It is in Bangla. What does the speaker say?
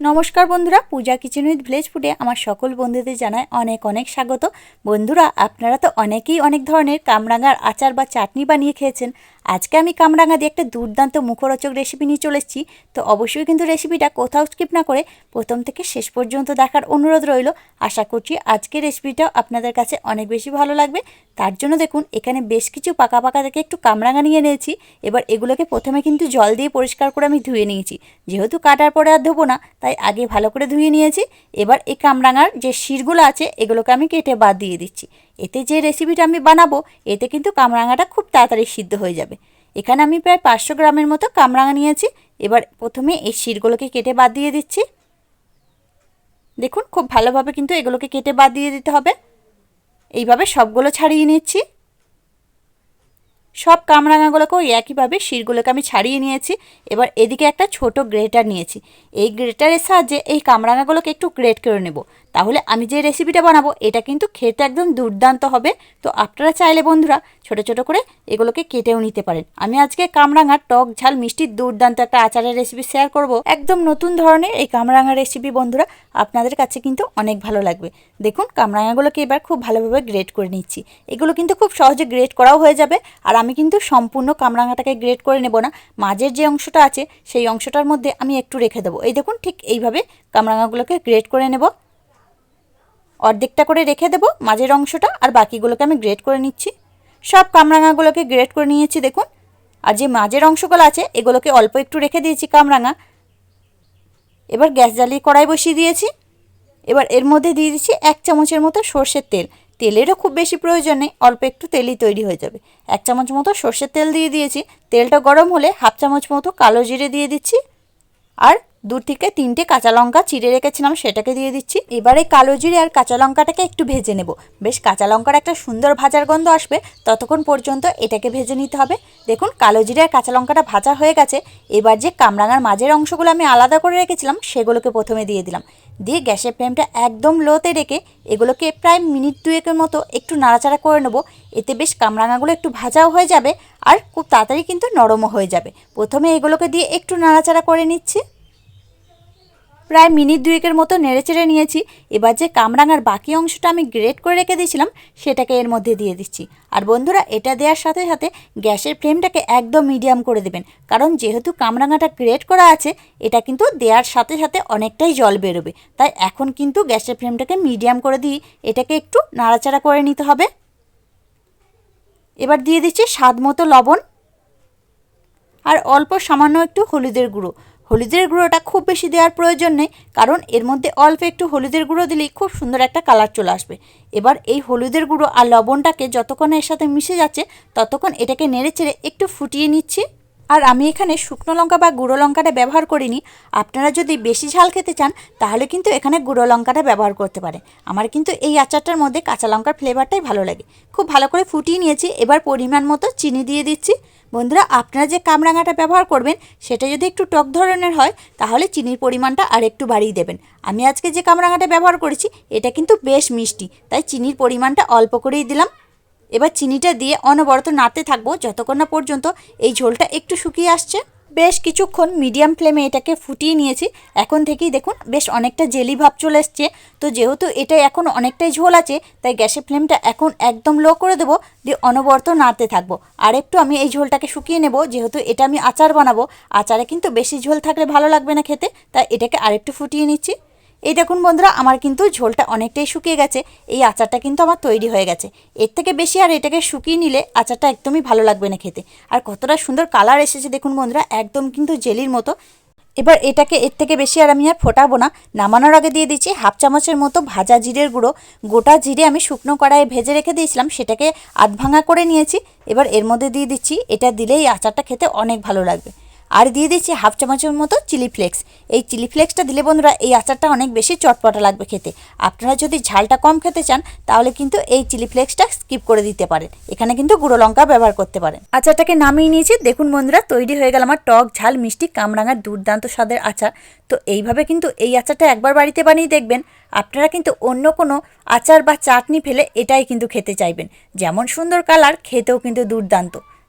নমস্কার বন্ধুরা, পূজা কিচেন উইথ ভিলেজ ফুডে আমার সকল বন্ধুদের জানায় অনেক অনেক স্বাগত। বন্ধুরা, আপনারা তো অনেকেই অনেক ধরনের কামরাঙার আচার বা চাটনি বানিয়ে খেয়েছেন। আজকে আমি কামরাঙা দিয়ে একটা দুর্দান্ত মুখরোচক রেসিপি নিয়ে চলে এসেছি। তো অবশ্যই কিন্তু রেসিপিটা কোথাও স্কিপ না করে প্রথম থেকে শেষ পর্যন্ত দেখার অনুরোধ রইল। আশা করছি আজকের রেসিপিটাও আপনাদের কাছে অনেক বেশি ভালো লাগবে। তার জন্য দেখুন, এখানে বেশ কিছু পাকা পাকা থেকে একটু কামরাঙা নিয়ে নিয়েছি এবার এগুলোকে প্রথমে কিন্তু জল দিয়ে পরিষ্কার করে আমি ধুয়ে নিয়েছি। যেহেতু কাটার পরে আর ধোবো না, তাই আগে ভালো করে ধুয়ে নিয়েছি। এবার এই কামরাঙার যে শিরগুলো আছে, এগুলোকে আমি কেটে বাদ দিয়ে দিচ্ছি। এতে যে রেসিপিটা আমি বানাবো, এতে কিন্তু কামরাঙাটা খুব তাড়াতাড়ি সিদ্ধ হয়ে যাবে। এখানে আমি প্রায় পাঁচশো গ্রামের মতো কামরাঙা নিয়েছি। এবার প্রথমে এই শিরগুলোকে কেটে বাদ দিয়ে দিচ্ছি। দেখুন, খুব ভালোভাবে কিন্তু এগুলোকে কেটে বাদ দিয়ে দিতে হবে। এইভাবে সবগুলো ছাড়িয়ে নিচ্ছি। সব কামরাঙাগুলোকেও একইভাবে শিরগুলোকে আমি ছাড়িয়ে নিয়েছি। এবার এদিকে একটা ছোট গ্রেটার নিয়েছি। এই গ্রেটারের সাহায্যে এই কামরাঙাগুলোকে একটু গ্রেট করে নেব। তাহলে আমি যে রেসিপিটা বানাবো, এটা কিন্তু খেতে একদম দুর্দান্ত হবে। তো আপনারা চাইলে বন্ধুরা ছোট ছোট করে এগুলোকে কেটেও নিতে পারেন। আমি আজকে কামরাঙার টক ঝাল মিষ্টির দুর্দান্ত একটা আচারের রেসিপি শেয়ার করব। একদম নতুন ধরনের এই কামরাঙা রেসিপি বন্ধুরা, আপনাদের কাছে কিন্তু অনেক ভালো লাগবে। দেখুন, কামরাঙাগুলোকে এবার খুব ভালোভাবে গ্রেট করে নিচ্ছি। এগুলো কিন্তু খুব সহজে গ্রেট করাও হয়ে যাবে। আর আমি কিন্তু সম্পূর্ণ কামরাঙাটাকে গ্রেট করে নেব না। মাঝের যে অংশটা আছে, সেই অংশটার মধ্যে আমি একটু রেখে দেবো। এই দেখুন, ঠিক এইভাবে কামরাঙাগুলোকে গ্রেট করে নেব। অর্ধেকটা করে রেখে দেবো মাঝের অংশটা, আর বাকিগুলোকে আমি গ্রেট করে নিচ্ছি। সব কামরাঙাগুলোকে গ্রেট করে নিয়েছি, দেখুন। আর যে মাঝের অংশগুলো আছে, এগুলোকে অল্প একটু রেখে দিয়েছি কামরাঙা। এবার গ্যাস জ্বালিয়ে কড়াই বসিয়ে দিয়েছি। এবার এর মধ্যে দিয়ে দিচ্ছি এক চামচের মতো সর্ষের তেল। তেলেরও খুব বেশি প্রয়োজন নেই, অল্প একটু তেলই তৈরি হয়ে যাবে। এক চামচ মতো সর্ষের তেল দিয়ে দিয়েছি। তেলটা গরম হলে হাফ চামচ মতো কালো জিরে দিয়ে দিচ্ছি। আর দু থেকে তিনটে কাঁচা লঙ্কা চিড়ে রেখেছিলাম, সেটাকে দিয়ে দিচ্ছি। এবারে কালো জিরে আর কাঁচা লঙ্কাটাকে একটু ভেজে নেব। বেশ, কাঁচা লঙ্কার একটা সুন্দর ভাজার গন্ধ আসবে। ততক্ষণ পর্যন্ত এটাকে ভেজে নিতে হবে। দেখুন, কালো জিরে আর কাঁচা লঙ্কাটা ভাজা হয়ে গেছে। এবার যে কামরাঙার মাঝের অংশগুলো আমি আলাদা করে রেখেছিলাম, সেগুলোকে প্রথমে দিয়ে দিলাম। দিয়ে গ্যাসের ফ্লেমটা একদম লোতে রেখে এগুলোকে প্রায় মিনিট দুয়েকের মতো একটু নাড়াচাড়া করে নেব। এতে বেশ কামরাঙাগুলো একটু ভাজাও হয়ে যাবে আর খুব তাড়াতাড়ি কিন্তু নরমও হয়ে যাবে। প্রথমে এগুলোকে দিয়ে একটু নাড়াচাড়া করে নিচ্ছি। প্রায় মিনিট দুয়েকের মতো নেড়েচেড়ে নিয়েছি। এবার যে কামরাঙার বাকি অংশটা আমি গ্রেট করে রেখে দিয়েছিলাম, সেটাকে এর মধ্যে দিয়ে দিচ্ছি। আর বন্ধুরা, এটা দেওয়ার সাথে সাথে গ্যাসের ফ্লেমটাকে একদম মিডিয়াম করে দেবেন। কারণ যেহেতু কামরাঙাটা গ্রেট করা আছে, এটা কিন্তু দেওয়ার সাথে সাথে অনেকটাই জল বেরোবে। তাই এখন কিন্তু গ্যাসের ফ্লেমটাকে মিডিয়াম করে দিই। এটাকে একটু নাড়াচাড়া করে নিতে হবে। এবার দিয়ে দিচ্ছি স্বাদ মতো লবণ। আর অল্প সামান্য একটু হলুদের গুঁড়ো। হলুদের গুঁড়োটা খুব বেশি দেওয়ার প্রয়োজন নেই, কারণ এর মধ্যে অল্প একটু হলুদের গুঁড়ো দিলেই খুব সুন্দর একটা কালার চলে আসবে। এবার এই হলুদের গুঁড়ো আর লবণটাকে যতক্ষণ এর সাথে মিশে যাচ্ছে, ততক্ষণ এটাকে নেড়ে চেড়ে একটু ফুটিয়ে নিচ্ছি। আর আমি এখানে শুকনো লঙ্কা বা গুঁড়ো লঙ্কাটা ব্যবহার করিনি। আপনারা যদি বেশি ঝাল খেতে চান, তাহলে কিন্তু এখানে গুঁড়ো লঙ্কাটা ব্যবহার করতে পারে আমার কিন্তু এই আচারটার মধ্যে কাঁচা লঙ্কার ফ্লেভারটাই ভালো লাগে। খুব ভালো করে ফুটিয়ে নিয়েছি। এবার পরিমাণ মতো চিনি দিয়ে দিচ্ছি। বন্ধুরা, আপনারা যে কামরাঙাটা ব্যবহার করবেন, সেটা যদি একটু টক ধরনের হয়, তাহলে চিনির পরিমাণটা আর একটু বাড়িয়ে দেবেন। আমি আজকে যে কামরাঙাটা ব্যবহার করেছি, এটা কিন্তু বেশ মিষ্টি, তাই চিনির পরিমাণটা অল্প করেই দিলাম। এবার চিনিটা দিয়ে অনবরত নাড়তে থাকব, যতক্ষণ না পর্যন্ত এই ঝোলটা একটু শুকিয়ে আসছে। বেশ কিছুক্ষণ মিডিয়াম ফ্লেমে এটাকে ফুটিয়ে নিয়েছি। এখন থেকেই দেখুন, বেশ অনেকটা জেলি ভাব চলে এসছে। তো যেহেতু এটা এখন অনেকটাই ঝোল আছে, তাই গ্যাসের ফ্লেমটা এখন একদম লো করে দেবো, দিয়ে অনবর্ত নাড়তে থাকব। আর একটু আমি এই ঝোলটাকে শুকিয়ে নেব, যেহেতু এটা আমি আচার বানাবো। আচারে কিন্তু বেশি ঝোল থাকলে ভালো লাগবে না খেতে, তাই এটাকে আরেকটু ফুটিয়ে নিচ্ছি। এই দেখুন বন্ধুরা, আমার কিন্তু ঝোলটা অনেকটাই শুকিয়ে গেছে। এই আচারটা কিন্তু আমার তৈরি হয়ে গেছে। এর থেকে বেশি আর এটাকে শুকিয়ে নিলে আচারটা একদমই ভালো লাগবে না খেতে। আর কতটা সুন্দর কালার এসেছে দেখুন বন্ধুরা, একদম কিন্তু জেলির মতো। এবার এটাকে এর থেকে বেশি আর আমি আর ফোটাবো না। নামানোর আগে দিয়ে দিচ্ছি হাফ চামচের মতো ভাজা জিরের গুঁড়ো। গোটা জিরে আমি শুকনো কড়াইয়ে ভেজে রেখে দিয়েছিলাম, সেটাকে আধ ভাঙা করে নিয়েছি। এবার এর মধ্যে দিয়ে দিচ্ছি, এটা দিলেই আচারটা খেতে অনেক ভালো লাগবে। আর দিয়ে দিচ্ছি হাফ চামচের মতো চিলি ফ্লেক্স। এই চিলি ফ্লেক্সটা দিলে বন্ধুরা এই আচারটা অনেক বেশি চটপটা লাগবে খেতে। আপনারা যদি ঝালটা কম খেতে চান, তাহলে কিন্তু এই চিলি ফ্লেক্সটা স্কিপ করে দিতে পারেন। এখানে কিন্তু গুঁড়ো লঙ্কা ব্যবহার করতে পারেন। আচারটাকে নামিয়ে নিয়েছি। দেখুন বন্ধুরা, তৈরি হয়ে গেল আমার টক ঝাল মিষ্টি কামরাঙার দুর্দান্ত স্বাদের আচার। তো এইভাবে কিন্তু এই আচারটা একবার বাড়িতে বানিয়ে দেখবেন। আপনারা কিন্তু অন্য কোনো আচার বা চাটনি ফেলে এটাই কিন্তু খেতে চাইবেন। যেমন সুন্দর কালার, খেতেও কিন্তু দুর্দান্ত।